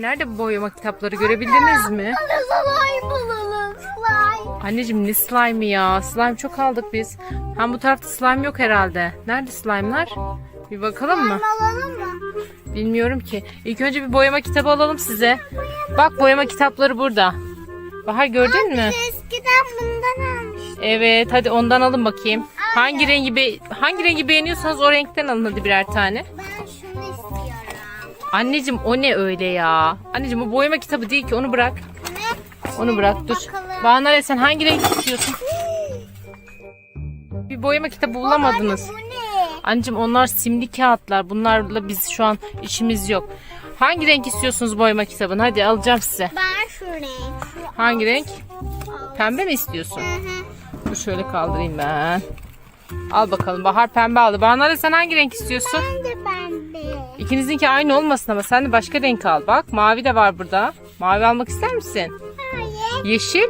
Nerede bu boyama kitapları görebildiniz mi? Hadi slime bulalım. Slime. Anneciğim ne slime ya? Slime çok aldık biz. Hem bu tarafta slime yok herhalde. Nerede slime'lar? Bir bakalım mı? Alalım mı? Bilmiyorum ki. İlk önce bir boyama kitabı alalım size. Bak boyama kitapları burada. Bahar gördün mü? Eskiden bundan almıştım. Evet hadi ondan alın bakayım. Hangi rengi be hangi rengi beğeniyorsanız o renkten alın hadi birer tane. Ben. Anneciğim o ne öyle ya? Anneciğim o boyama kitabı değil ki onu bırak. Ne? Onu bırak dur. Bana sen hangi renk istiyorsun? Bir boyama kitabı bulamadınız. Bu ne? Anneciğim onlar simli kağıtlar. Bunlarla biz şu an işimiz yok. Hangi renk istiyorsunuz boyama kitabını? Hadi alacağım size. Ben şu renk. Şu Hangi renk? al. Pembe mi istiyorsun? Hı hı. Dur şöyle kaldırayım ben. Al bakalım. Bahar pembe aldı. Bana sen hangi renk istiyorsun? Ben de. İkinizinki aynı olmasın ama sen de başka renk al. Bak mavi de var burada. Mavi almak ister misin? Hayır. Yeşil.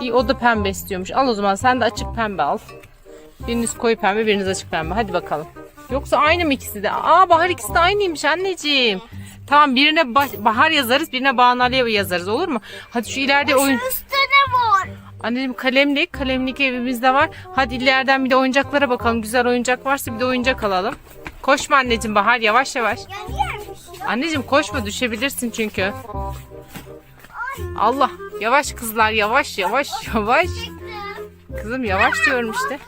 İyi o da pembe istiyormuş. Al o zaman sen de açık pembe al. Biriniz koyu pembe, biriniz açık pembe. Hadi bakalım. Yoksa aynı mı ikisi de? Aa Bahar ikisi de aynıymış anneciğim. Tamam birine Bah- Bahar yazarız, birine Banu Aliye yazarız olur mu? Hadi şu ileride oyun... Üstte ne var? Anneciğim kalemlik, kalemlik evimizde var. Hadi ileriden bir de oyuncaklara bakalım. Güzel oyuncak varsa bir de oyuncak alalım. Koşma anneciğim Bahar yavaş yavaş. Anneciğim koşma düşebilirsin çünkü. Allah yavaş kızlar yavaş yavaş yavaş. Kızım yavaş diyorum işte.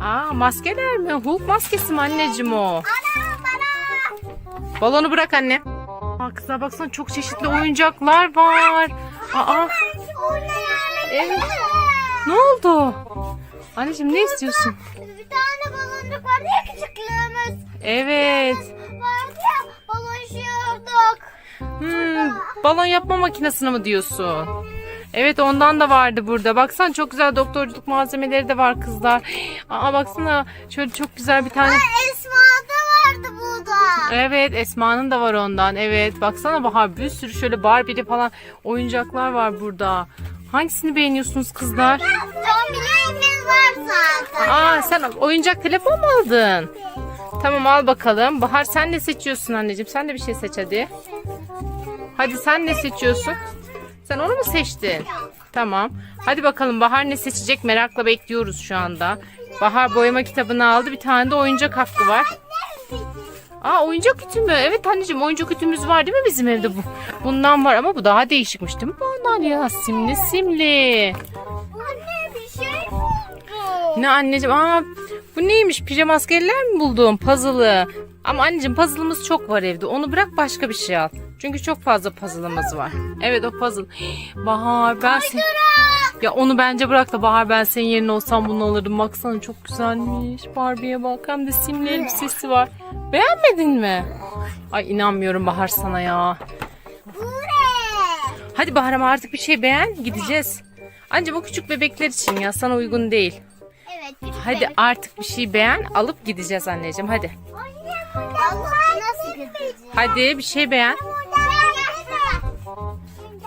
Aa maskeler mi? Hulk maskesi mi anneciğim o? Balonu bırak anne. Aa kızlar baksana çok çeşitli oyuncaklar var. Aa? Evet. ne oldu? Anneciğim ne istiyorsun? Bir tane baloncuk vardı ya küçüklüğümüz. Evet. Vardı ya balon şiyorduk. Hmm, balon yapma makinesini mi diyorsun? Evet ondan da vardı burada. Baksana çok güzel doktorculuk malzemeleri de var kızlar. Aa baksana şöyle çok güzel bir tane. Esma'da vardı bu da. Evet Esma'nın da var ondan. Evet baksana Bahar bir sürü şöyle Barbie'li falan oyuncaklar var burada. Hangisini beğeniyorsunuz kızlar? Zombilerimiz var zaten. Aa sen oyuncak telefon mu aldın? Tamam al bakalım. Bahar sen ne seçiyorsun anneciğim? Sen de bir şey seç hadi. Hadi sen ne seçiyorsun? Sen onu mu seçtin? Tamam. Hadi bakalım Bahar ne seçecek merakla bekliyoruz şu anda. Bahar boyama kitabını aldı. Bir tane de oyuncak hakkı var. Aa oyuncak ütü mü? Evet anneciğim oyuncak ütümüz var değil mi bizim evde bu? Bundan var ama bu daha değişikmiş değil mi bundan ya? Simli simli. Anne bir şey buldu. Ne anneciğim? Aa bu neymiş? Pijama askerler mi buldum? Puzzle'ı. Ama anneciğim puzzle'ımız çok var evde. Onu bırak başka bir şey al. Çünkü çok fazla puzzle'ımız var. Evet o puzzle. Bahar ben sen... Ya onu bence bırak da Bahar ben senin yerine olsam bunu alırdım. Baksana çok güzelmiş. Barbie'ye bak hem de simli elbisesi var. Beğenmedin mi? Ay inanmıyorum Bahar sana ya. Bu ne? Hadi Bahar ama artık bir şey beğen gideceğiz. Ancak o küçük bebekler için ya sana uygun değil. Evet. Hadi bebek. artık bir şey beğen alıp gideceğiz anneciğim hadi. Anne Allah nasıl gideceğiz? Hadi bir şey beğen.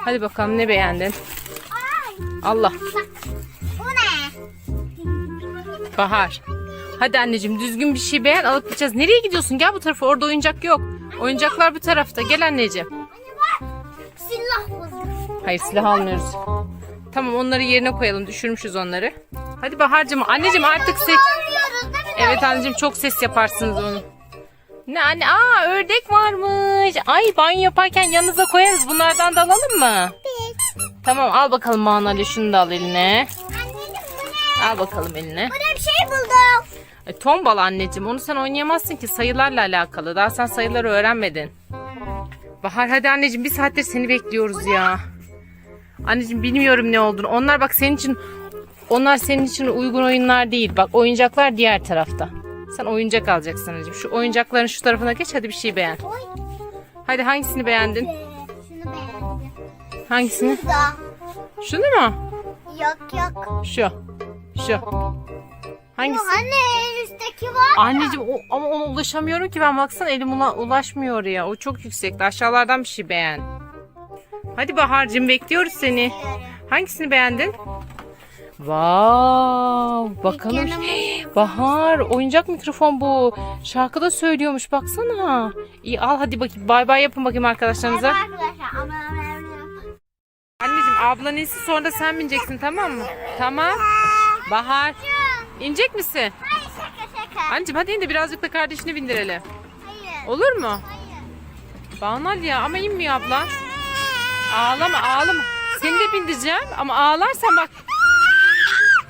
Hadi bakalım ne beğendin? Allah Bu ne? Bahar. Hadi anneciğim düzgün bir şey beğen alıp gideceğiz. Nereye gidiyorsun? Gel bu tarafa orada oyuncak yok. Oyuncaklar bu tarafta. Gel anneciğim. Silah buldum. Hayır silah almıyoruz. Tamam onları yerine koyalım. Düşürmüşüz onları. Hadi Bahar'cığım anneciğim artık ses... Evet anneciğim çok ses yaparsınız onu. Ne anne? Aa ördek varmış. Ay banyo yaparken yanınıza koyarız. Bunlardan da alalım mı? Tamam al bakalım Manali şunu da al eline. Anneciğim bu ne? Al bakalım eline. Burada bir şey buldum. E, tombal anneciğim onu sen oynayamazsın ki sayılarla alakalı. Daha sen sayıları öğrenmedin. Bahar hadi anneciğim bir saattir seni bekliyoruz ya. Anneciğim bilmiyorum ne olduğunu. Onlar bak senin için onlar senin için uygun oyunlar değil. Bak oyuncaklar diğer tarafta. Sen oyuncak alacaksın anneciğim. Şu oyuncakların şu tarafına geç hadi bir şey beğen. Hadi hangisini beğendin? Şunu beğendim. Hangisini? Şunu mu? Yok yok. Şu. Şu. Hangisi? Anne en üstteki var. Anneciğim o, ama ona ulaşamıyorum ki ben baksana elim ula- ulaşmıyor oraya. O çok yüksekte. Aşağılardan bir şey beğen. Hadi Bahar'cığım bekliyoruz seni. Hangisini beğendin? Wow, bakalım. Bahar, oyuncak mikrofon bu. Şarkı da söylüyormuş baksana. İyi al hadi bakayım. Bay bay yapın bakayım arkadaşlarınıza. Arkadaşlar Anneciğim ablan insin sonra da sen bineceksin tamam mı? Tamam. Bahar, inecek misin? Hayır şaka şaka. Anneciğim hadi in de birazcık da kardeşini bindirelim. Hayır. Olur mu? Hayır. Banal ya ama inmiyor abla. Ağlama ağlama. Seni de bindireceğim ama ağlarsan bak.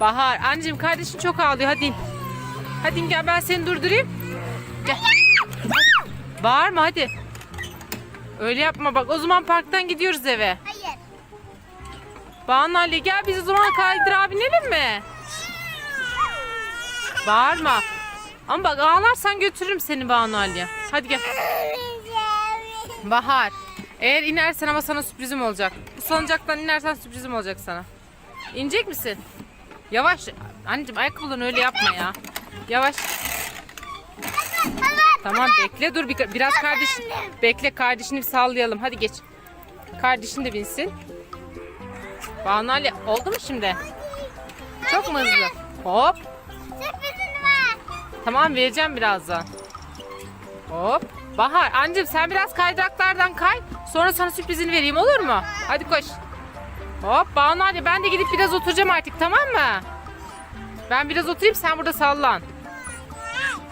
Bahar anneciğim kardeşin çok ağlıyor hadi in. Hadi in gel ben seni durdurayım. Gel. Bağırma hadi. Öyle yapma bak o zaman parktan gidiyoruz eve. Hayır. Banu Ali gel biz o zaman kaydırağa binelim mi? Bağırma. Ama bak ağlarsan götürürüm seni Banu Ali. Hadi gel. Bahar. Eğer inersen ama sana sürprizim olacak. Bu salıncaktan inersen sürprizim olacak sana. İnecek misin? Yavaş. Anneciğim ayakkabılarını öyle yapma ya. Yavaş. Tamam bekle dur bir, biraz kardeşin. Bekle kardeşini bir sallayalım. Hadi geç. Kardeşin de binsin. Banu Ali oldu mu şimdi? Çok mu hızlı? Hop. Tamam vereceğim birazdan. Hop. Bahar anneciğim sen biraz kaydıraklardan kay. Sonra sana sürprizini vereyim olur mu? Hadi koş. Hop Banu Ali ben de gidip biraz oturacağım artık tamam mı? Ben biraz oturayım sen burada sallan.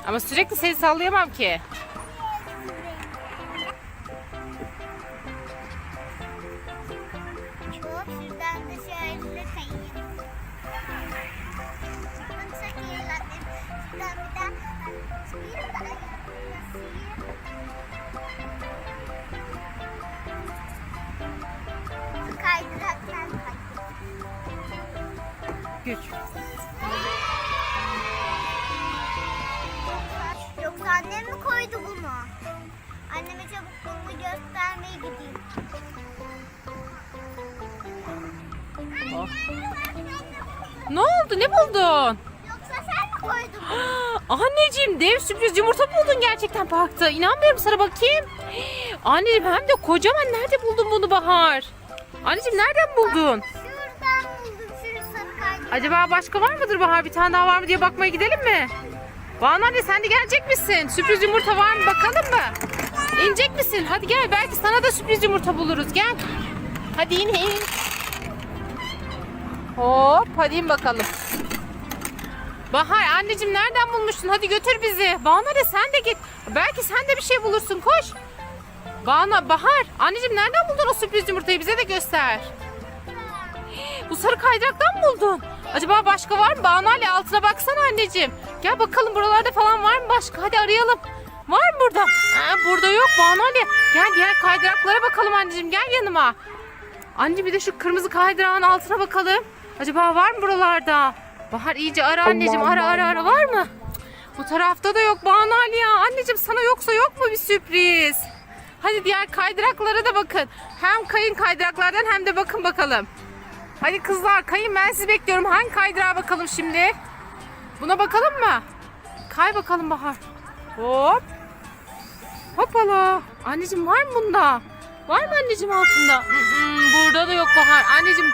Ama sürekli seni sallayamam ki. Güç. Yoksa annem mi koydu bunu? Anneme çabuk bunu göstermeye gideyim. Ne oldu ne buldun? Yoksa sen mi koydun bunu? Anneciğim dev sürpriz yumurta buldun gerçekten parkta. İnanmıyorum sana bakayım. Anneciğim hem de kocaman nerede buldun bunu Bahar? Anneciğim nereden buldun? Acaba başka var mıdır Bahar? Bir tane daha var mı diye bakmaya gidelim mi? Banu anne sen de gelecek misin? Sürpriz yumurta var mı bakalım mı? İnecek misin? Hadi gel belki sana da sürpriz yumurta buluruz. Gel. Hadi in in. Hop hadi in bakalım. Bahar anneciğim nereden bulmuştun? Hadi götür bizi. Banu anne sen de git. Belki sen de bir şey bulursun. Koş. Banu Bahar anneciğim nereden buldun o sürpriz yumurtayı? Bize de göster. Bu sarı kaydıraktan mı buldun? Acaba başka var mı? Banu Ali altına baksana anneciğim. Gel bakalım buralarda falan var mı başka? Hadi arayalım. Var mı burada? Aa, burada yok Banu Ali. Gel diğer kaydıraklara bakalım anneciğim. Gel yanıma. Anne bir de şu kırmızı kaydırağın altına bakalım. Acaba var mı buralarda? Bahar iyice ara anneciğim. Ara ara ara var mı? Bu tarafta da yok Banu Ali ya. Anneciğim sana yoksa yok mu bir sürpriz? Hadi diğer kaydıraklara da bakın. Hem kayın kaydıraklardan hem de bakın bakalım. Hadi kızlar kayın ben sizi bekliyorum. Hangi kaydırağa bakalım şimdi? Buna bakalım mı? Kay bakalım Bahar. Hop. Hoppala. Anneciğim var mı bunda? Var mı anneciğim altında? Burada da yok Bahar. Anneciğim.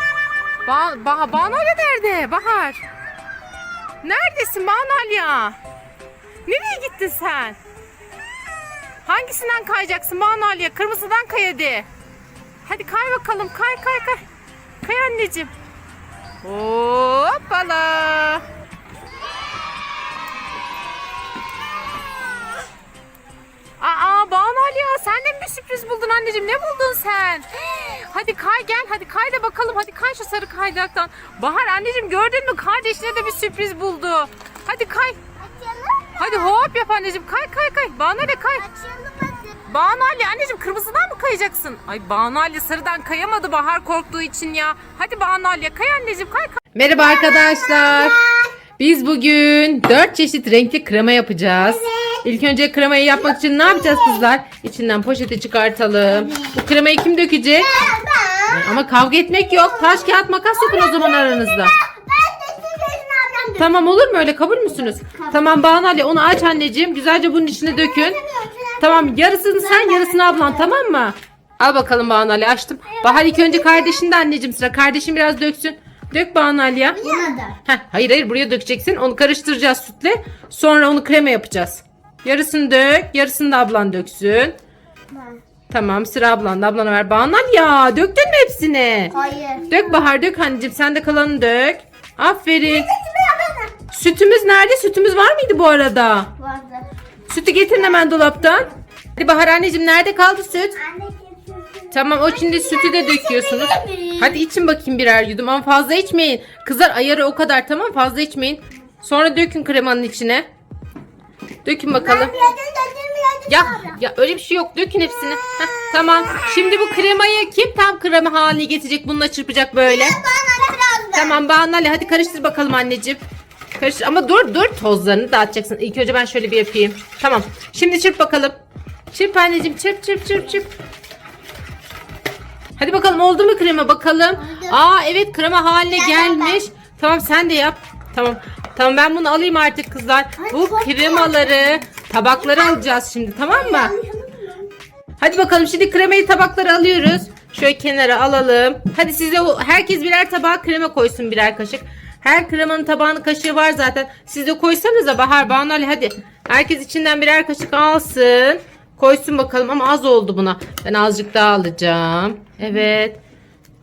Ba bah Banu Alya nerede? Bahar. Neredesin Banu Alya? Nereye gittin sen? Hangisinden kayacaksın Banu Alya? Kırmızıdan kay hadi. Hadi kay bakalım. Kay kay kay. Kay anneciğim. Hoppala. Aa Banu Ali ya sen de mi bir sürpriz buldun anneciğim? Ne buldun sen? Hadi kay gel hadi kay da bakalım. Hadi kay şu sarı kaydıraktan. Bahar anneciğim gördün mü? Kardeşine de bir sürpriz buldu. Hadi kay. Açalım. Hadi hop yap anneciğim. Kay kay kay. Banu Ali kay. Açalım. Banu Ali anneciğim kırmızıdan mı kayacaksın? Ay Banu Ali sarıdan kayamadı Bahar korktuğu için ya. Hadi Banu Ali kay anneciğim kay kay. Merhaba arkadaşlar. Biz bugün 4 çeşit renkli krema yapacağız. İlk önce kremayı yapmak için ne yapacağız kızlar? İçinden poşeti çıkartalım. Bu kremayı kim dökecek? Ama kavga etmek yok. Taş kağıt makas yapın o zaman aranızda. Ben de sizin ablam. Tamam olur mu öyle kabul müsünüz? Tamam Banu Ali onu aç anneciğim. Güzelce bunun içine dökün. Tamam yarısını sen yarısını ablan tamam mı? Al bakalım Banu Ali açtım. Bahar ilk önce kardeşin de anneciğim sıra. Kardeşin biraz döksün. Dök Banu Alya. Buna da. Heh, hayır hayır buraya dökeceksin. Onu karıştıracağız sütle. Sonra onu krema yapacağız. Yarısını dök. Yarısını da ablan döksün. Tamam sıra ablanda. Ablana ver. Banu Alya döktün mü hepsini? Hayır. Dök Bahar dök anneciğim. Sen de kalanını dök. Aferin. Sütümüz nerede? Sütümüz var mıydı bu arada? Vardı. Sütü getirin hemen dolaptan. Hadi Bahar anneciğim nerede kaldı süt? Anne Tamam o şimdi sütü de döküyorsunuz. Hadi için bakayım birer yudum ama fazla içmeyin. Kızlar ayarı o kadar tamam fazla içmeyin. Sonra dökün kremanın içine. Dökün bakalım. Ya ya öyle bir şey yok. Dökün hepsini. Heh, tamam. Şimdi bu kremayı kim tam krema haline getirecek? Bununla çırpacak böyle. Tamam Banu Ali hadi karıştır bakalım anneciğim. Karıştır ama dur dur tozlarını dağıtacaksın. İlk önce ben şöyle bir yapayım. Tamam. Şimdi çırp bakalım. Çırp anneciğim çırp çırp çırp çırp. Hadi bakalım oldu mu krema bakalım. Aa evet krema haline gelmiş. Tamam sen de yap. Tamam. Tamam ben bunu alayım artık kızlar. Bu kremaları tabaklara alacağız şimdi tamam mı? Hadi bakalım şimdi kremayı tabaklara alıyoruz. Şöyle kenara alalım. Hadi size herkes birer tabağa krema koysun birer kaşık. Her kremanın tabağının kaşığı var zaten. Siz de koysanıza Bahar Banu Ali hadi. Herkes içinden birer kaşık alsın. Koysun bakalım ama az oldu buna. Ben azıcık daha alacağım. Evet.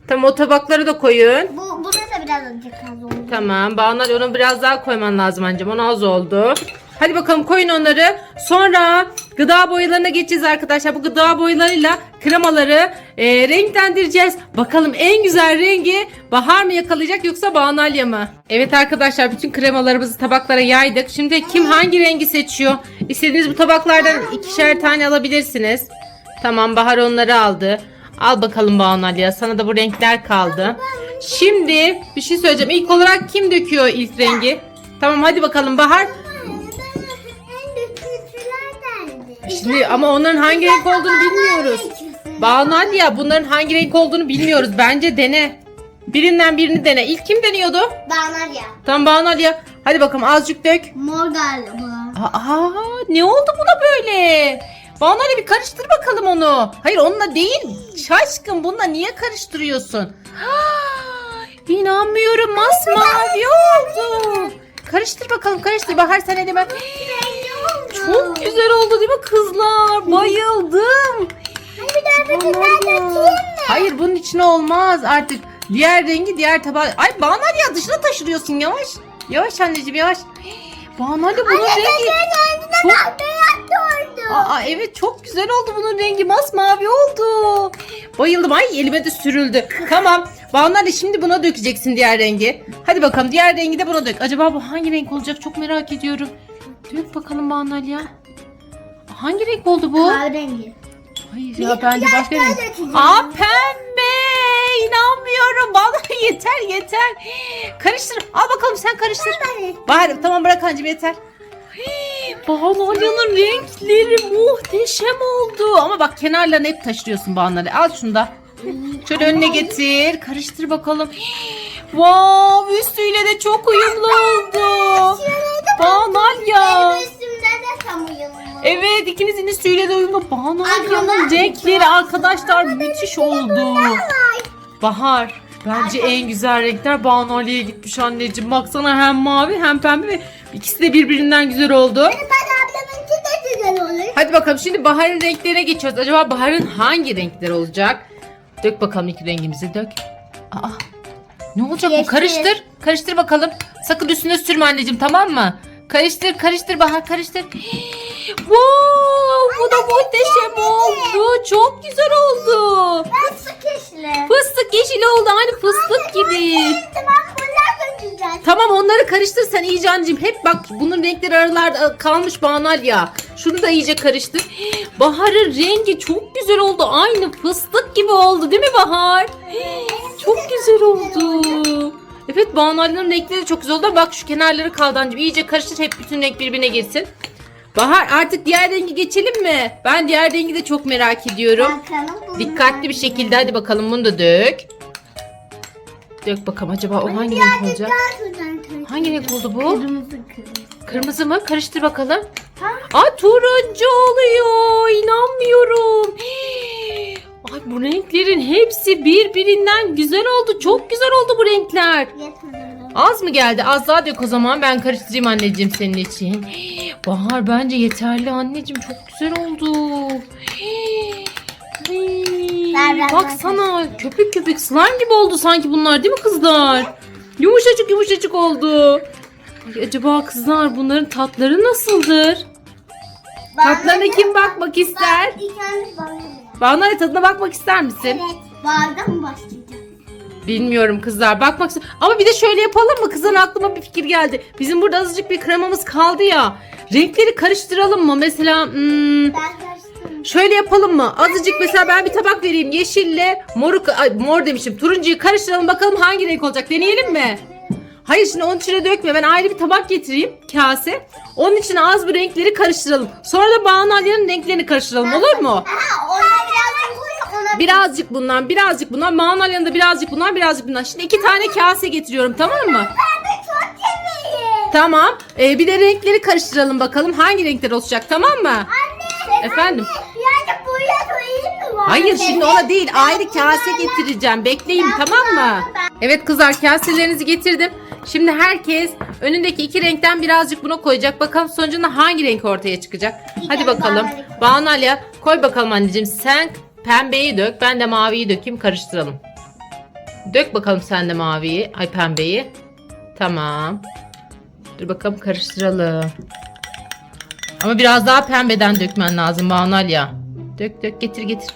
Tamam o tabakları da koyun. Bu, buna da biraz azıcık az oldu. Tamam Banu Ali onu biraz daha koyman lazım anneciğim. Onu az oldu. Hadi bakalım koyun onları. Sonra gıda boyalarına geçeceğiz arkadaşlar. Bu gıda boyalarıyla kremaları e, renklendireceğiz. Bakalım en güzel rengi Bahar mı yakalayacak yoksa Banu Alya mı? Evet arkadaşlar bütün kremalarımızı tabaklara yaydık. Şimdi kim hangi rengi seçiyor? İstediğiniz bu tabaklardan ikişer tane alabilirsiniz. Tamam Bahar onları aldı. Al bakalım Banu Alya. Sana da bu renkler kaldı. Şimdi bir şey söyleyeceğim. İlk olarak kim döküyor ilk rengi? Tamam hadi bakalım Bahar. Şimdi ama onların hangi renk olduğunu bilmiyoruz. Banu Alya bunların hangi renk olduğunu bilmiyoruz. Bence dene. Birinden birini dene. İlk kim deniyordu? Dağlar ya. Tamam Banu Alya. Hadi bakalım azıcık dök. Mor galiba. Aa ne oldu buna böyle? Banu Ali bir karıştır bakalım onu. Hayır onunla değil. Şaşkın bununla niye karıştırıyorsun? Ah, İnanmıyorum masmavi oldu. Karıştır bakalım karıştır. Bahar sen hadi ben. Çok güzel oldu değil mi kızlar? Bayıldım. Hayır bunun içine olmaz artık. Diğer rengi diğer tabağa. Ay Banu Ali ya dışına taşırıyorsun yavaş. Yavaş anneciğim yavaş. Banu Ali bunun rengi. Çok Aa evet çok güzel oldu bunun rengi masmavi oldu. Bayıldım ay elime de sürüldü. Tamam Banu Ali şimdi buna dökeceksin diğer rengi. Hadi bakalım diğer rengi de buna dök. Acaba bu hangi renk olacak çok merak ediyorum. Dök bakalım Banu Ali ya. Hangi renk oldu bu? Kahverengi. Hayır ya bence başka renk. Aa pembe. İnanmıyorum. Bana yeter yeter. Karıştır. Al bakalım sen karıştır. Bahar tamam bırak anneciğim yeter. Banu Alya'nın renkleri muhteşem oldu. Ama bak kenarlarını hep taşırıyorsun Ali. Al şunu da. Şöyle önüne getir. Karıştır bakalım. Wow üstüyle de çok uyumlu oldu. Banu Alya. Üstümde de tam uyumlu. Evet ikinizin üstüyle de uyumlu. Alya'nın Arkadaşlar. renkleri arkadaşlar müthiş oldu. Bahar. Bence en güzel renkler Banu Ali'ye gitmiş anneciğim. Baksana hem mavi hem pembe ve ikisi de birbirinden güzel oldu. Ben ablamınki de güzel olur. Hadi bakalım şimdi Bahar'ın renklerine geçiyoruz. Acaba Bahar'ın hangi renkler olacak? Dök bakalım ilk rengimizi dök. Aa, ne olacak bu? Yeşil. Karıştır. Karıştır bakalım. Sakın üstüne sürme anneciğim tamam mı? Karıştır karıştır Bahar karıştır. wow, bu da muhteşem oldu. Çok güzel oldu. Fıstık yeşili. Fıstık yeşil oldu. Aynı fıstık gibi. Tamam onları karıştır sen iyice anneciğim. Hep bak bunun renkleri aralarda kalmış banal ya. Şunu da iyice karıştır. Bahar'ın rengi çok güzel oldu. Aynı fıstık gibi oldu değil mi Bahar? Çok güzel oldu. Evet Banal'ın renkleri de çok güzel oldu. Bak şu kenarları kaldı anneciğim. İyice karıştır hep bütün renk birbirine girsin. Bahar artık diğer rengi geçelim mi? Ben diğer rengi de çok merak ediyorum. Bakalım. Dikkatli bir şekilde hadi bakalım bunu da dök. Dök bakalım acaba o hangi renk olacak? Hangi renk oldu bu? Kırmızı kırmızı. Kırmızı mı? Karıştır bakalım. Aa turuncu oluyor. İnanmıyorum. Hii. Ay bu renklerin hepsi birbirinden güzel oldu. Çok güzel oldu bu renkler. Yetmedi. Az mı geldi? Az daha dök o zaman ben karıştırayım anneciğim senin için. Bahar bence yeterli anneciğim çok güzel oldu. Ver, ver, Baksana köpük köpük slime gibi oldu sanki bunlar değil mi kızlar? Yumuşacık yumuşacık oldu. Ay, acaba kızlar bunların tatları nasıldır? Tatlarına kim bakmak ister? İlk önce bana. Bana tadına bakmak ister misin? Evet. Bardan mı başlayacağım? Bilmiyorum kızlar bakmak ist- Ama bir de şöyle yapalım mı? Kızların aklıma bir fikir geldi. Bizim burada azıcık bir kremamız kaldı ya. Renkleri karıştıralım mı? Mesela hmm, Ben karıştırdım. şöyle yapalım mı? Azıcık mesela ben bir tabak vereyim. Yeşille moru ay, mor demişim. Turuncuyu karıştıralım bakalım hangi renk olacak. Deneyelim mi? Hayır şimdi onun içine dökme. Ben ayrı bir tabak getireyim. Kase. Onun içine az bir renkleri karıştıralım. Sonra da Banu Alya'nın renklerini karıştıralım. Olur mu? Aha ona Birazcık bundan, birazcık bundan. Banu Alya'nın da birazcık bundan, birazcık bundan. Şimdi iki tane kase getiriyorum tamam mı? Ben de çok seviyorum. Tamam. Ee, bir de renkleri karıştıralım bakalım hangi renkler olacak tamam mı? Anne. Efendim? Yani buraya koyayım mı? Hayır şimdi ona değil ayrı kase getireceğim. Bekleyin tamam mı? Evet kızlar kaselerinizi getirdim. Şimdi herkes önündeki iki renkten birazcık buna koyacak. Bakalım sonucunda hangi renk ortaya çıkacak. Hadi bakalım. Banu Alya koy bakalım anneciğim. Sen pembeyi dök. Ben de maviyi dökeyim karıştıralım. Dök bakalım sen de maviyi. Ay pembeyi. Tamam. Dur bakalım karıştıralım. Ama biraz daha pembeden dökmen lazım Banu Alya. Dök dök getir getir.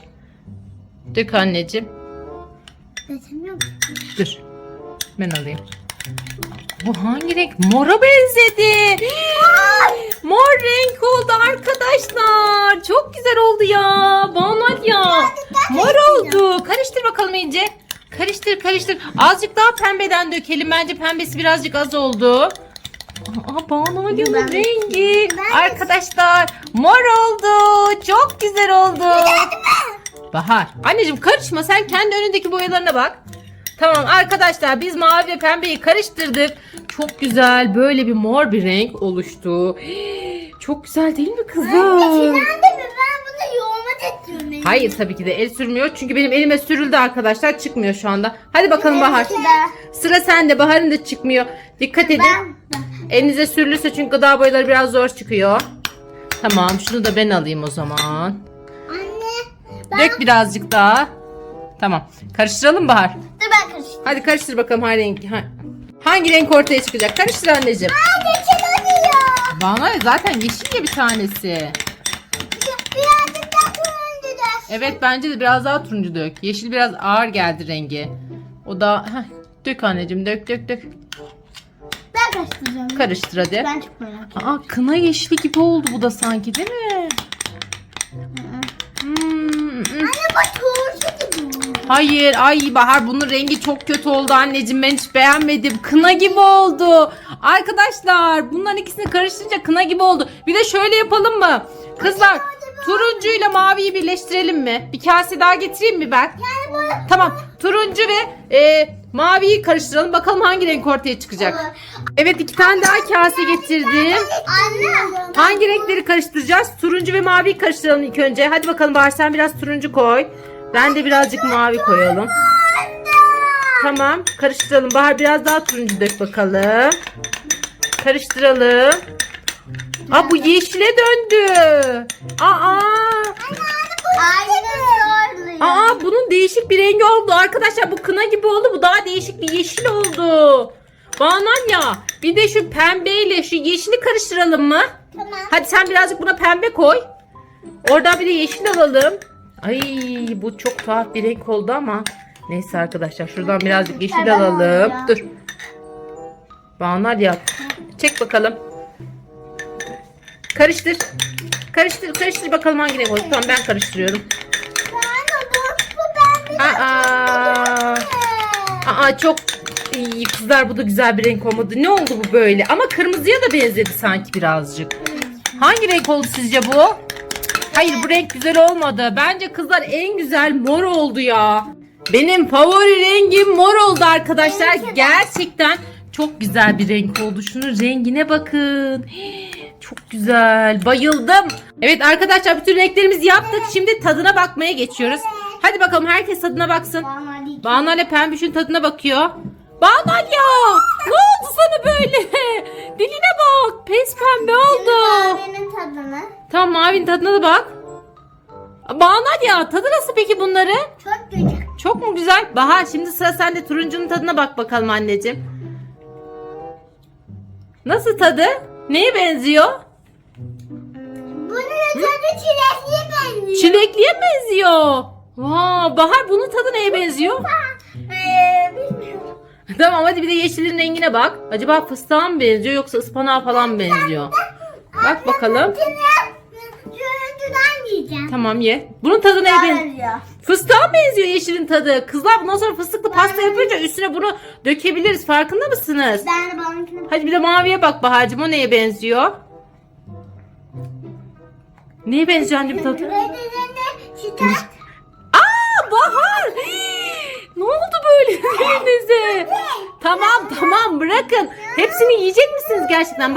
Dök anneciğim. Dur. Ben alayım. Bu hangi renk? Mora benzedi. Mor renk oldu arkadaşlar. Çok güzel oldu ya. Banal ya. Mor oldu. Karıştır bakalım iyice. Karıştır karıştır. Azıcık daha pembeden dökelim. Bence pembesi birazcık az oldu. Aa, Banalya'nın rengi. Arkadaşlar mor oldu. Çok güzel oldu. Bahar. Anneciğim karışma sen kendi önündeki boyalarına bak. Tamam arkadaşlar biz mavi ve pembeyi karıştırdık. Çok güzel böyle bir mor bir renk oluştu. Çok güzel değil mi kızım? Hayır tabii ki de el sürmüyor. Çünkü benim elime sürüldü arkadaşlar. Çıkmıyor şu anda. Hadi bakalım Bahar. Sıra sende. Bahar'ın da çıkmıyor. Dikkat edin. Elinize sürülürse çünkü gıda boyaları biraz zor çıkıyor. Tamam şunu da ben alayım o zaman. Anne. Ben, Dök birazcık daha. Tamam. Karıştıralım Bahar. dur ben karıştırayım. Hadi karıştır bakalım hangi renk, ha- hangi renk ortaya çıkacak. Karıştır anneciğim. Anne kirlanıyor. Bana zaten yeşil ya bir tanesi. Birazcık daha turuncu da. Evet bence de biraz daha turuncu dök. Yeşil biraz ağır geldi rengi. O da heh, dök anneciğim dök dök dök. Ben karıştıracağım. Karıştır hadi. Ben çok merak ettim. Aa kına yeşili gibi oldu bu da sanki değil mi? Hmm, hmm. Anne bak. Hayır ay Bahar bunun rengi çok kötü oldu anneciğim ben hiç beğenmedim. Kına gibi oldu. Arkadaşlar bunların ikisini karıştırınca kına gibi oldu. Bir de şöyle yapalım mı? Kızlar turuncuyla maviyi birleştirelim mi? Bir kase daha getireyim mi ben? Tamam turuncu ve e, maviyi karıştıralım bakalım hangi renk ortaya çıkacak. Evet iki tane daha kase getirdim. Hangi renkleri karıştıracağız? Turuncu ve maviyi karıştıralım ilk önce. Hadi bakalım Bahar sen biraz turuncu koy. Ben de birazcık mavi koyalım. Tamam karıştıralım. Bahar biraz daha turuncu dök bakalım. Karıştıralım. Aa bu yeşile döndü. Aa. Aa bunun değişik bir rengi oldu. Arkadaşlar bu kına gibi oldu. Bu daha değişik bir yeşil oldu. Banan ya. Bir de şu pembeyle şu yeşili karıştıralım mı? Tamam. Hadi sen birazcık buna pembe koy. Oradan bir de yeşil alalım. Ay bu çok tuhaf bir renk oldu ama. Neyse arkadaşlar şuradan birazcık yeşil alalım. Dur. Banar yap. Çek bakalım. Karıştır. Karıştır karıştır bakalım hangi renk olacak. Tamam ben karıştırıyorum. Aa, aa çok iyi kızlar bu da güzel bir renk olmadı. Ne oldu bu böyle? Ama kırmızıya da benzedi sanki birazcık. Hangi renk oldu sizce bu? Hayır bu renk güzel olmadı. Bence kızlar en güzel mor oldu ya. Benim favori rengim mor oldu arkadaşlar. Benimki de. Gerçekten çok güzel bir renk oldu. Şunun rengine bakın. Çok güzel. Bayıldım. Evet arkadaşlar bütün renklerimizi yaptık. Şimdi tadına bakmaya geçiyoruz. Hadi bakalım herkes tadına baksın. Bana değil. Banu ile Pembiş'in tadına bakıyor. Banu ya ne oldu sana böyle? Diline bak pes pembe oldu. Kahvenin tadını. Tamam mavinin tadına da bak. Banu ya tadı nasıl peki bunların? Çok güzel. Çok mu güzel? Bahar şimdi sıra sende turuncunun tadına bak bakalım anneciğim. Nasıl tadı? Neye benziyor? Bunun tadı çilekliye benziyor. Çilekliye benziyor? Vaa, Bahar bunun tadı neye benziyor? Ee, bilmiyorum. tamam hadi bir de yeşilin rengine bak. Acaba fıstığa mı benziyor yoksa ıspanağa falan mı benziyor? Bak bakalım. Görüntüden yiyeceğim. Tamam ye. Bunun tadı neye benziyor? Fıstığa benziyor yeşilin tadı? Kızlar bundan sonra fıstıklı pasta yapınca üstüne bunu dökebiliriz. Farkında mısınız? Ben de Hadi bir de maviye bak Bahar'cığım. O neye benziyor? Neye benziyor annem tadı? Şiddet. Aa Bahar! Hii! Ne oldu böyle elinize? Tamam tamam bırakın. Hepsini yiyecek misiniz gerçekten?